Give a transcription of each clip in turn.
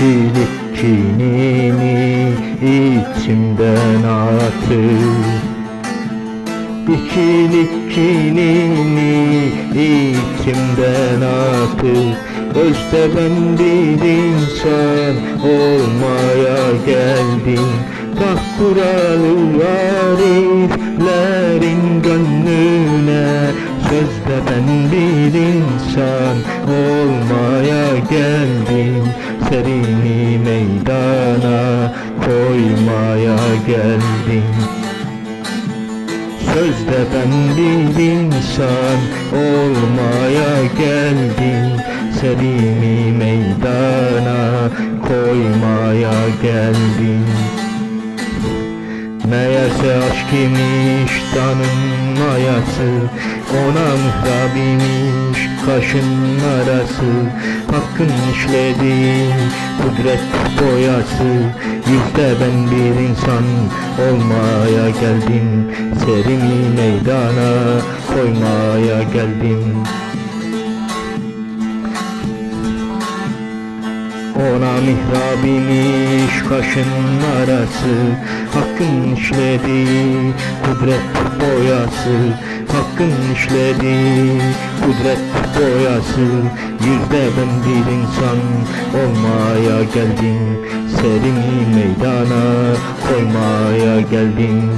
İkilik kinini içimden atıp İkilik kinini içimden atıp Özde ben bir insan olmaya geldim. Taht kuralı ariflerin gönlüne. Sözde ben bir insan olmaya geldim Serini meydana koymaya geldim. Sözde ben bir insan olmaya geldim. Serimi meydana koymaya geldim Meğerse aşk imiş tanınmayası Ona mihrab imiş kaşın arası. Hakkın işlediği kudret boyası. Yüzde ben bir insan olmaya geldim. Serimi meydana koymaya geldim Ona mihrab imiş kaşın arası Hakkın işlediği kudret boyası Hakkın işlediği kudret boyası. Yüzde ben bir insan olmaya geldim Serimi meydana koymaya geldim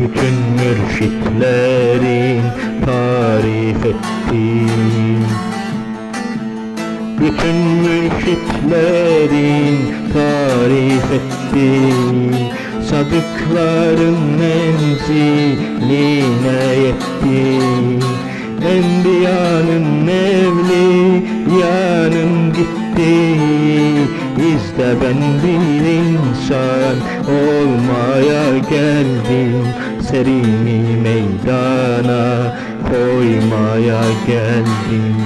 Bütün mürşitlerin tarif ettiği Bütün mürşitlerin tarif ettiği Sadıkların menziline yetti Enbiyanın evli yanım gitti İzle ben bir insan olmaya geldim. Serimi meydana koymaya geldim.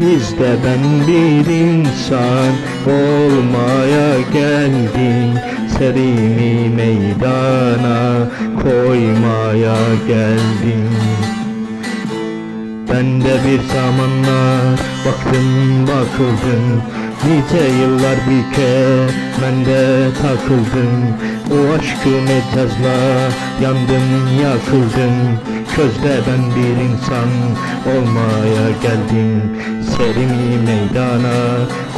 İzle ben bir insan olmaya geldim. Serimi meydana koymaya geldim. Ben de bir zamanlar baktım bakıldım Nice yıllar bir kemende takıldım. O aşkı mecazla yandım yakıldım. Közde ben bir insan olmaya geldim. Serimi meydana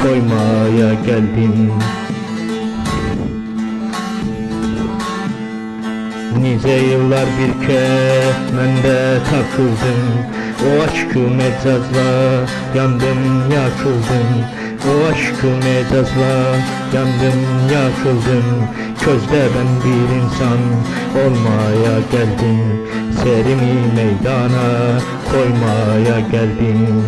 koymaya geldim. Nice yıllar bir kemende takıldım. O aşkı mecazla yandım yakıldım O aşkı mecazla yandım yakıldım. Közde ben bir insan olmaya geldim. Serimi meydana koymaya geldim